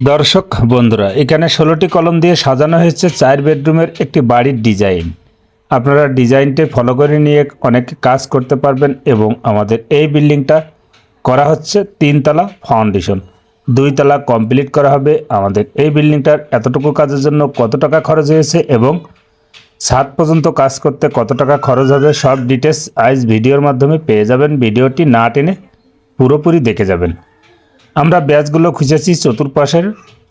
দর্শক, বন্ধুরা, এখানে ষোলোটি কলম দিয়ে সাজানো হয়েছে চার বেডরুমের একটি বাড়ির ডিজাইন। আপনারা ডিজাইনটি ফলো করে নিয়ে অনেক কাজ করতে পারবেন এবং আমাদের এই বিল্ডিংটা করা হচ্ছে তিনতলা ফাউন্ডেশন। দুইতলা কমপ্লিট করা হবে। আমাদের এই বিল্ডিংটার এতটুকু কাজের জন্য কত টাকা খরচ হয়েছে এবং সাত পর্যন্ত কাজ করতে কত টাকা খরচ হবে, সব ডিটেলস আজ ভিডিওর মাধ্যমে পেয়ে যাবেন। ভিডিওটি না টেনে পুরোপুরি দেখে যাবেন। আমরা ব্যাচগুলো খুঁজেছি চতুর্পাশের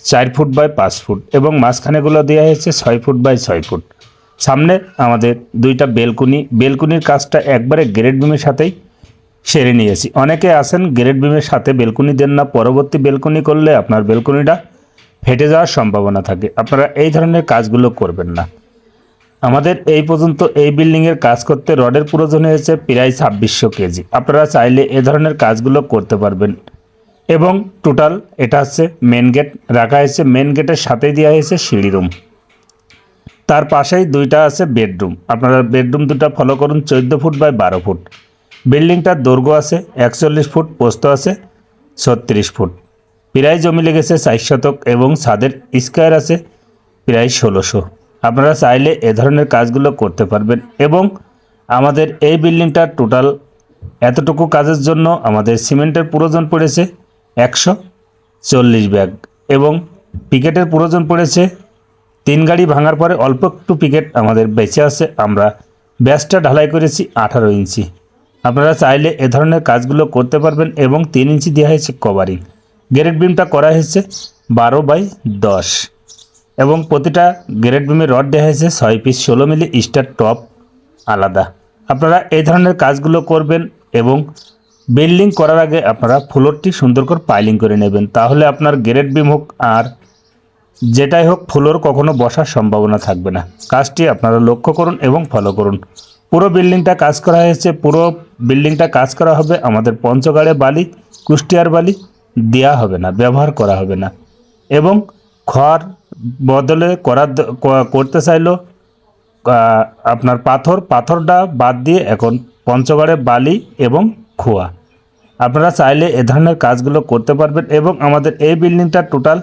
চার ফুট বাই পাঁচ ফুট এবং মাঝখানেগুলো দেওয়া হয়েছে ছয় ফুট বাই ছয় ফুট। সামনে আমাদের দুইটা বেলকুনি, বেলকুনির কাজটা একবারে গ্রেড বিমের সাথেই সেরে নিয়েছি। অনেকে আছেন গ্রেড বিমের সাথে বেলকুনি দেন না, পরবর্তী বেলকুনি করলে আপনার বেলকুনিটা ফেটে যাওয়ার সম্ভাবনা থাকে। আপনারা এই ধরনের কাজগুলো করবেন না। আমাদের এই পর্যন্ত এই বিল্ডিংয়ের কাজ করতে রডের প্রয়োজন হয়েছে প্রায় ছাব্বিশশো কেজি। আপনারা চাইলে এ ধরনের কাজগুলো করতে পারবেন। এবং টোটাল এটা হচ্ছে মেন গেট রাখা হয়েছে মেন গেটের সাথেই দেওয়া হয়েছে সিঁড়ি রুম তার পাশেই দুইটা আছে বেডরুম আপনারা বেডরুম দুটো ফলো করুন, চোদ্দ ফুট বাই বারো ফুট। বিল্ডিংটার দৈর্ঘ্য আছে একচল্লিশ ফুট, পোস্ত আছে ছত্রিশ ফুট। প্রায় জমি লেগেছে চার শতক এবং ছাদের স্কোয়ার আছে প্রায় ষোলোশো। আপনারা চাইলে এ ধরনের কাজগুলো করতে পারবেন এবং আমাদের এই বিল্ডিংটার টোটাল এতটুকু কাজের জন্য আমাদের সিমেন্টের প্রয়োজন পড়েছে। একশো চল্লিশ ব্যাগ। এবং পিকেটের প্রয়োজন পড়েছে, তিন গাড়ি ভাঙার পরে অল্প একটু পিকেট আমাদের বেঁচে আছে। আমরা ব্যাসটা ঢালাই করেছি আঠারো ইঞ্চি। আপনারা চাইলে এ ধরনের কাজগুলো করতে পারবেন এবং তিন ইঞ্চি দেওয়া হয়েছে কভারিং। গ্রেড বিমটা করা হয়েছে বারো বাই দশ। এবং প্রতিটা গ্রেড বিমের রড দেওয়া হয়েছে ছয় পিস ষোলো মিলি স্টার টপ আলাদা। আপনারা এই ধরনের কাজগুলো করবেন এবং বিল্ডিং করার আগে আপনারা ফ্লোরটি সুন্দর করে পাইলিং করে নেবেন। তাহলে আপনার গ্রেড বিম হোক আর যেটাই হোক ফ্লোর কখনো বসার সম্ভাবনা থাকবে না। কাজটি আপনারা লক্ষ্য করুন এবং ফলো করুন। পুরো বিল্ডিংটা কাজ করা হয়েছে। পুরো বিল্ডিংটা কাজ করা হবে আমাদের পঞ্চগড়ে বালি কুষ্টিয়ার বালি। দেওয়া হবে না ব্যবহার করা হবে না। এবং খড় বদলে করার করতে চাইলেও আহ, আপনার পাথর। পাথরটা বাদ দিয়ে এখন পঞ্চগড়ে বালি এবং খোয়া। আপনারা চাইলে এ ধরনের কাজগুলো করতে পারবেন এবং আমাদের এই বিল্ডিংটা টোটাল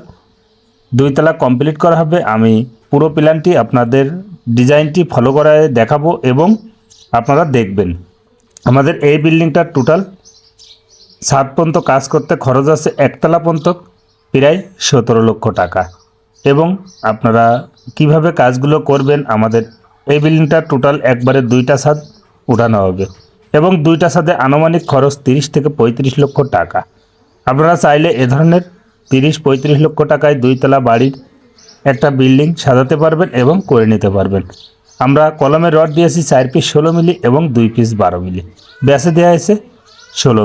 দুইতলা কমপ্লিট করা হবে। আমি পুরো প্ল্যানটি আপনাদের ডিজাইনটি ফলো করায় দেখাবো এবং আপনারা দেখবেন। আমাদের এই বিল্ডিংটা টোটাল সাত পর্যন্ত কাজ করতে খরচ আছে একতলা পর্যন্ত, প্রায় সতেরো লক্ষ টাকা। এবং আপনারা কীভাবে কাজগুলো করবেন আমাদের এই বিল্ডিংটা টোটাল একবারে দুইটা ছাদ উঠানো হবে। এবং দুইটা সাথে আনুমানিক খরচ তিরিশ থেকে পঁয়ত্রিশ লক্ষ টাকা। আপনারা চাইলে এ ধরনের তিরিশ, পঁয়ত্রিশ লক্ষ টাকায় দুইতলা বাড়ির একটা বিল্ডিং সাজাতে পারবেন এবং করে নিতে পারবেন। আমরা কলমের রড দিয়েছি চার পিস ষোলো মিলি এবং দুই পিস বারো মিলি। ব্যাসে দেওয়া হয়েছে ষোলো